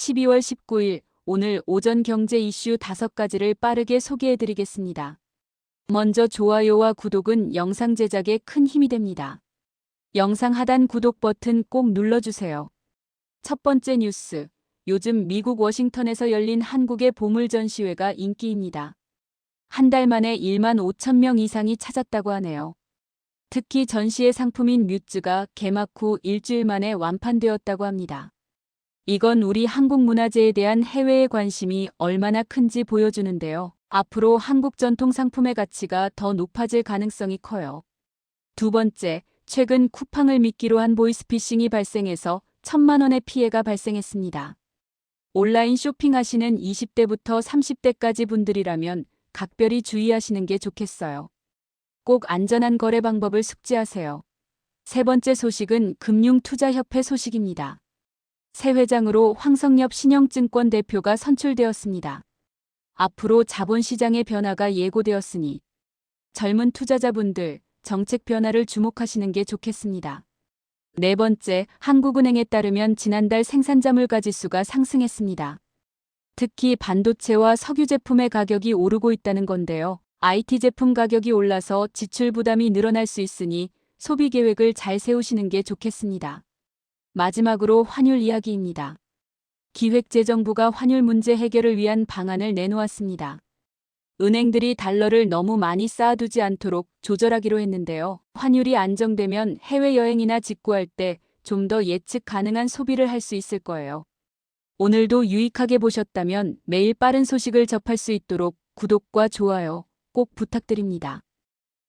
12월 19일 오늘 오전 경제 이슈 5가지를 빠르게 소개해 드리겠습니다. 먼저 좋아요와 구독은 영상 제작에 큰 힘이 됩니다. 영상 하단 구독 버튼 꼭 눌러주세요. 첫 번째 뉴스. 요즘 미국 워싱턴에서 열린 한국의 보물 전시회가 인기입니다. 한 달 만에 1만 5천 명 이상이 찾았다고 하네요. 특히 전시회 상품인 뮤즈가 개막 후 일주일 만에 완판되었다고 합니다. 이건 우리 한국 문화재에 대한 해외의 관심이 얼마나 큰지 보여주는데요. 앞으로 한국 전통 상품의 가치가 더 높아질 가능성이 커요. 두 번째, 최근 쿠팡을 미끼로 한 보이스피싱이 발생해서 천만 원의 피해가 발생했습니다. 온라인 쇼핑하시는 20대부터 30대까지 분들이라면 각별히 주의하시는 게 좋겠어요. 꼭 안전한 거래 방법을 숙지하세요. 세 번째 소식은 금융투자협회 소식입니다. 새 회장으로 황성엽 신영증권 대표가 선출되었습니다. 앞으로 자본시장의 변화가 예고되었으니 젊은 투자자분들 정책 변화를 주목하시는 게 좋겠습니다. 네 번째, 한국은행에 따르면 지난달 생산자 물 가지수가 상승했습니다. 특히 반도체와 석유 제품의 가격이 오르고 있다는 건데요. IT 제품 가격이 올라서 지출 부담이 늘어날 수 있으니 소비 계획을 잘 세우시는 게 좋겠습니다. 마지막으로 환율 이야기입니다. 기획재정부가 환율 문제 해결을 위한 방안을 내놓았습니다. 은행들이 달러를 너무 많이 쌓아두지 않도록 조절하기로 했는데요. 환율이 안정되면 해외여행이나 직구할 때 좀 더 예측 가능한 소비를 할 수 있을 거예요. 오늘도 유익하게 보셨다면 매일 빠른 소식을 접할 수 있도록 구독과 좋아요 꼭 부탁드립니다.